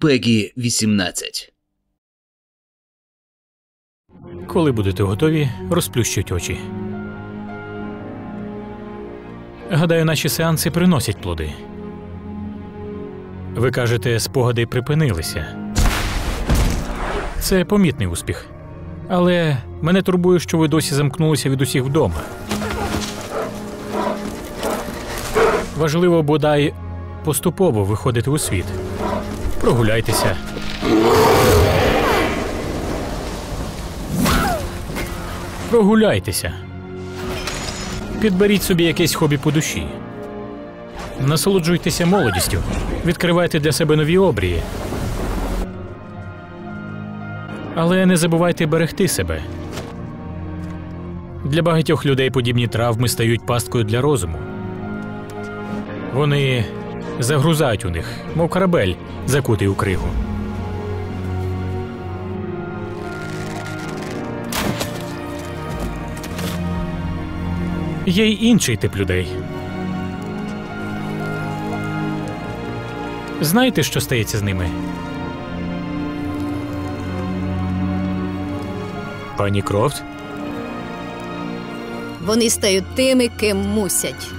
Пегі 18. Коли будете готові, розплющіть очі. Гадаю, наші сеанси приносять плоди. Ви кажете, спогади припинилися. Це помітний успіх. Але мене турбує, що ви досі замкнулися від усіх вдома. Важливо бодай поступово виходити у світ. Прогуляйтеся. Прогуляйтеся. Підберіть собі якесь хобі по душі. Насолоджуйтеся молодістю. Відкривайте для себе нові обрії. Але не забувайте берегти себе. Для багатьох людей подібні травми стають пасткою для розуму. Вони загрузають у них, мов корабель, закутий у кригу. Є й інший тип людей. Знаєте, що стається з ними? Пані Крофт? Вони стають тими, ким мусять.